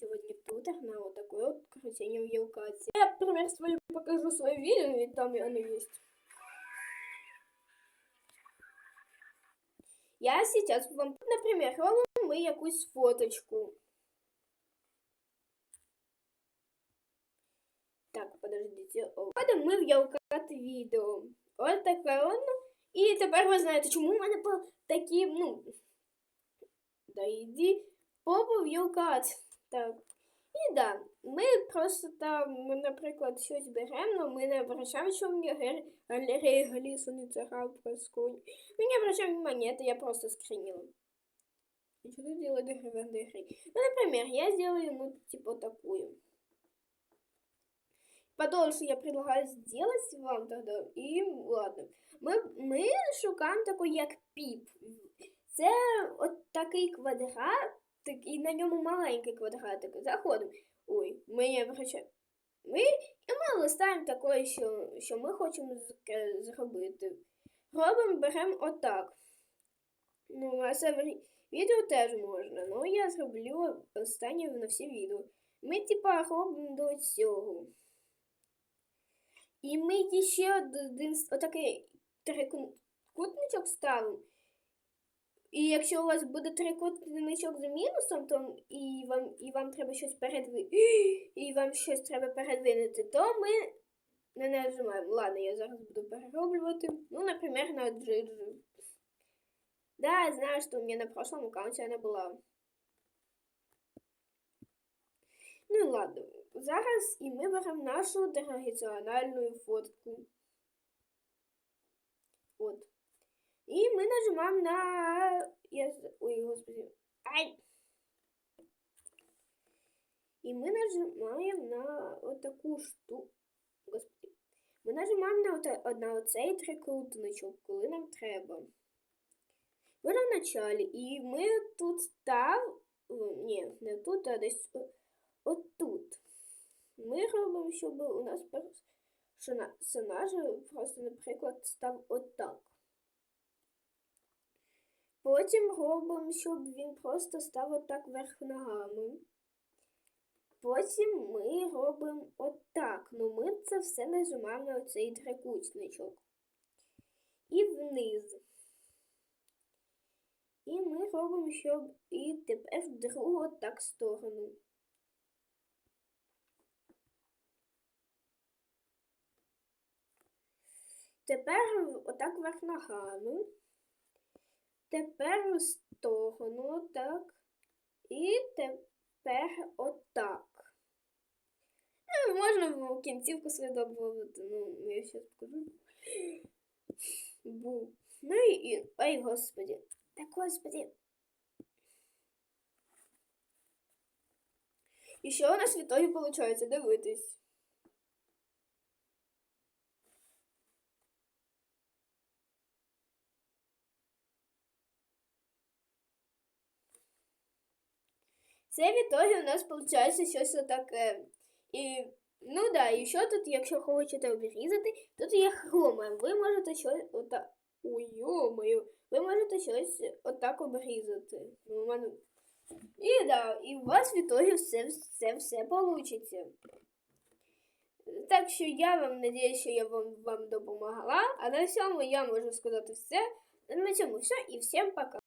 сегодня тут на вот такой вот крутение в Елкате. Я, например, свою покажу свое видео, ведь там оно есть. Я сейчас вам, например, робимо ми якусь фоточку. Так, подождите. Входимо ми в Ялкат відео. Ось таке воно. І тепер ви знаєте, чому в мене по- такі, ну. Да йди попу в Ялкат. Так. І да, ми просто там, ми, наприклад, щось беремо, але ми не обращаємо, що мені гер- галерея Галісу не царав просконь. Мы не обращаем внимания, это я просто скринила. И что тут делать деревянные игры? Ну, например, я сделаю, ну, типа такую. Подольше я предлагаю сделать вам тогда. І ладно. Ми, ми шукаємо таку, як піп. Це от такий квадрат, так, і на ньому маленький квадратик. Заходимо. Ой, ми не обращаємо. Ми, і ми листаємо такое, що, що ми хочемо з- зробити. Робимо, беремо отак. Ну, а це відео теж можна. Ну, я зроблю останнє на всі відео. Ми, типа, робимо до цього. І ми ще один отакий трикутничок ставимо. І якщо у вас буде трикутничок з мінусом, то і вам, і вам треба щось передвинути, і вам щось треба передвинути, то ми не нажимаємо. Ладно, я зараз буду перероблювати. Ну, например, на Джиджи. Да, знаю, что у меня на прошлом аккаунте она была. Ну ладно. Зараз і ми беремо нашу традиціональну фотку. От. І ми нажимаємо на. Я... Ой, господи. Ай! І ми нажимаємо на отаку штуку. Господи. Ми нажимаємо на, на оцей трикутничок, коли нам треба. Ми в началі, і ми тут став. Ні, не тут, а десь о- отут. Ми робимо, щоб у нас персонаж просто, наприклад, став отак. Потім робимо, щоб він просто став отак вверх ногами. Потім ми робимо отак. Ну ми це все нажимаємо на оцей трикутничок. І вниз. І ми робимо, щоб і тепер в другу так сторону. Тепер отак вверх ногами. Тепер в сторону так. І тепер отак. Ну, можна в кінцівку свою добавити. Ну, я зараз покажу. Бу. Ну і. Ой, господи. Так, господи. І що у нас в ітогі виходить? Дивитись. Це в ітогі у нас виходить щось таке. І, ну да, і що тут, якщо хочете обрізати, тут є хрома. Ви можете щось отак. Ой, ви можете щось отак обрізати. Ну, мене... І да, і у вас в ітогі все, все, все вийде. Так що я вам надіюсь, що я вам, вам допомогла. А на цьому я можу сказати все. На цьому все і всім пока.